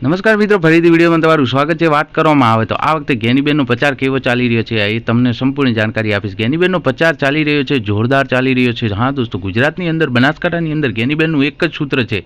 નમસ્કાર મિત્રો, ફરીથી વિડીયોમાં તમારું સ્વાગત છે. વાત કરવામાં આવે તો આ વખતે ગેનીબેનનો પ્રચાર કેવો ચાલી રહ્યો છે? એ તમને સંપૂર્ણ જાણકારી આપીશ. ગેનીબેનનો પ્રચાર ચાલી રહ્યો છે, જોરદાર ચાલી રહ્યો છે. હા દોસ્તો, ગુજરાતની અંદર, બનાસકાંઠાની અંદર ગેનીબેનનું એક જ સૂત્ર છે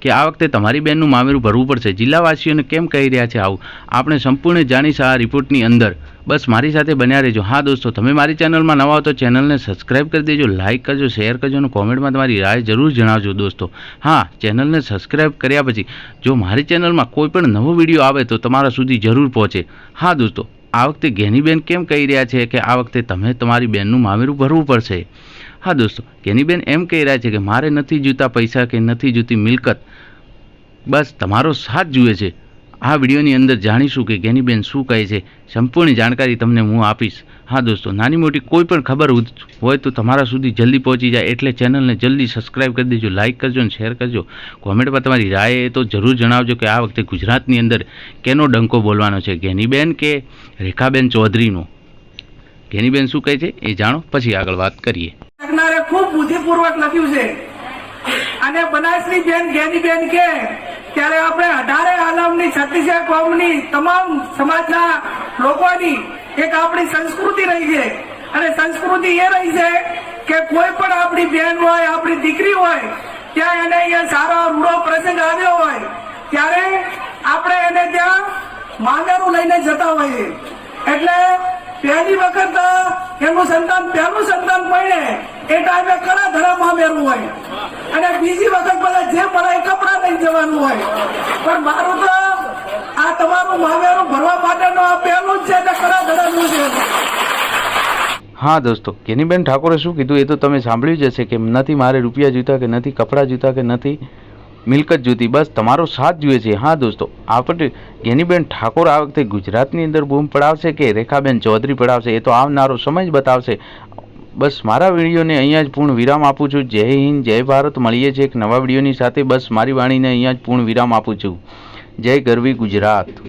કે આ વખતે તમારી બેનનું મામેરું ભરવું પડશે. જિલ્લાવાસીઓને કેમ કહી રહ્યા છે આવું? આપણે સંપૂર્ણ જાણીશ આ રિપોર્ટની અંદર. બસ મારી સાથે બન્યા રહેજો. હા દોસ્તો, તમે મારી ચેનલમાં નવા હો તો ચેનલને સબસ્ક્રાઇબ કરી દેજો, લાઇક કરજો, શેર કરજો અને કોમેન્ટમાં તમારી રાય જરૂર જણાવજો દોસ્તો. હા, ચેનલને સબસ્ક્રાઇબ કર્યા પછી જો મારી ચેનલમાં કોઈ પણ નવો વીડિયો આવે તો તમારા સુધી જરૂર પહોંચે. હા, દોસ્તો, આ વખતે ઘેનીબેન કેમ કહી રહ્યા છે કે આ વખતે તમે તમારી બેનનું મામેરું ભરવું પડશે? હા, દોસ્તો ઘેનીબેન એમ કહી રહ્યા છે કે મારે નથી જોતા પૈસા કે નથી જોતી મિલકત. બસ, તમારો સાથ જુએ છે. આ વિડીયોની અંદર જાણીશું કે ગેનીબેન શું કહે છે. સંપૂર્ણ જાણકારી તમને હું આપીશ. હા દોસ્તો, નાની મોટી કોઈ પણ ખબર હોય તો તમારા સુધી જલ્દી પહોંચી જાય, એટલે ચેનલને જલ્દી સબસ્ક્રાઇબ કરી દેજો લાઇક કરજો અને શેર કરજો. કોમેન્ટમાં તમારી રાય તો જરૂર જણાવજો કે આ વખતે ગુજરાતની અંદર કેનો ડંકો બોલવાનો છે. ગેનીબેન કે રેખાબેન ચૌધરીનો? ગેનીબેન શું કહે છે? એ જાણો. પછી આગળ વાત કરીએ. ખૂબ બુદ્ધિપૂર્વક લખ્યું છે. અને બનાસની બેન ગેની બેન કે ત્યારે આપણે અઢારે આલમની છત્તીસે કોમની તમામ સમાજના લોકોની એક આપણી સંસ્કૃતિ રહી છે. અને સંસ્કૃતિ એ રહી છે કે કોઈ પણ આપણી બહેન હોય, આપણી દીકરી હોય, ત્યાં એને અહીંયા સારો રૂડો પ્રસંગ આવ્યો હોય, ત્યારે આપણે એને ત્યાં માંગેલું લઈને જતા હોઈએ. એટલે પહેલી વખત એનું સંતાન, પહેલું સંતાન પડે એ ટાઈમે કડા ધડામાં મેળવું હોય. અને બીજી વખત બધા જે જવાનું હોય. પણ મારું તો આ તમારું મામેરું ભરવા માટેનો આ પહેલું જ છે એટલે કરા ધડાનું છે. હા દોસ્તો, કેનીબેન ઠાકોરે શું કીધું એ તો તમે સાંભળ્યું જ હશે કે નથી મારે રૂપિયા જોઈતા કે નથી, કપડાં જોઈતા કે નથી, મિલકત જોઈતી બસ તમારો સાથ જોઈએ છે. હા દોસ્તો આપણે ગેનીબેન ઠાકોર આ વખતે ગુજરાતની અંદર બૂમ પડાવશે કે રેખાબેન ચૌધરી પડાવશે એ તો આવનારો સમય જ બતાવશે. બસ મારા વિડીયોને અહીંયા જ પૂર્ણ વિરામ આપું છું. જય હિન્દ, જય ભારત. મળીએ છીએ એક નવા વિડીયોની સાથે. બસ મારી વાણીને અહીંયા જ પૂર્ણ વિરામ આપું છું. જય ગરવી ગુજરાત.